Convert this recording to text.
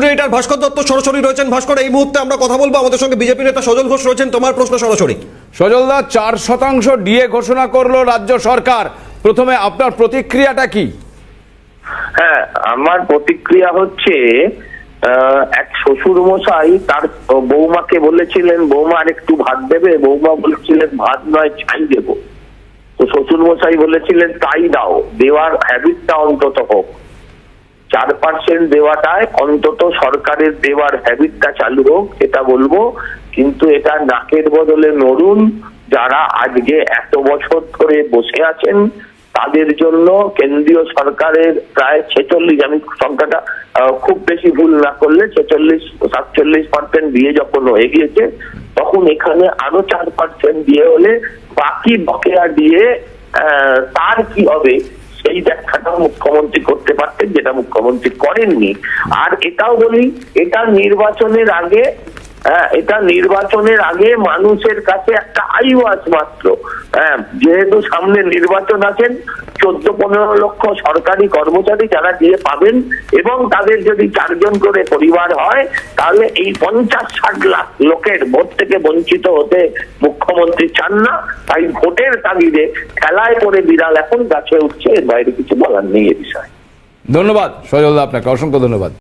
Deputy editor ভাস্কর দত্ত সরাসরি রয়েছেন। ভাস্কর এই মুহূর্তে আমরা কথা বলব। আমাদের সঙ্গে বিজেপি নেতা সজল ঘোষ রয়েছেন। তোমার প্রশ্ন সরাসরি। সজলদা চার শতাংশ ডিএ ঘোষণা করল রাজ্য সরকার। প্রথমে আপনার প্রতিক্রিয়াটা কি? হ্যাঁ আমার প্রতিক্রিয়া হচ্ছে আহ, এক শ্বশুর মশাই তার বৌমাকে বলেছিলেন বৌমা আর একটু ভাত দেবে। বৌমা বলেছিলেন ভাত নয় ছাই দেবো। তো শ্বশুর মশাই বলেছিলেন তাই দাও দেওয়ার হ্যাবিটটা অন্তত হোক। চার পার্সেন্ট দেওয়াটায় অন্তত সরকারের দেওয়ার হ্যাবিটটা চালু হোক, এটা বলব। কিন্তু এটা নাকের বদলে নড়ুন, যারা আজকে এত বছর ধরে বসে আছেন, তাদের জন্য কেন্দ্রীয় সরকারের প্রায় ছেচল্লিশ, আমি সংখ্যাটা খুব বেশি ভুল না করলে ছেচল্লিশ, সাতচল্লিশ পার্সেন্ট দিয়ে যখন হয়ে গিয়েছে, তখন এখানে আরও চার পার্সেন্ট দিয়ে হলে বাকি বকেয়া দিয়ে তার কি হবে? সেই ব্যাখ্যাটাও মুখ্যমন্ত্রী করতে পারতেন যেটা মুখ্যমন্ত্রী করেননি। আর এটাও বলি এটা নির্বাচনের আগে হ্যাঁ, এটা নির্বাচনের আগে মানুষের কাছে একটা আইওয়াজ মাত্র। হ্যাঁ, যেহেতু সামনে নির্বাচন আছেন চোদ্দ পনেরো লক্ষ সরকারি কর্মচারী যারা দিয়ে পাবেন এবং তাদের যদি চারজন করে পরিবার হয় তাহলে এই পঞ্চাশ ষাট লাখ লোকের ভোট থেকে বঞ্চিত হতে মুখ্যমন্ত্রী চান না। তাই ভোটের তাগিদে খেলায় পড়ে বিড়াল এখন গাছে উঠছে এর বাইরে কিছু বলার নেই এ বিষয়ে। ধন্যবাদ সজলদা আপনাকে অসংখ্য ধন্যবাদ।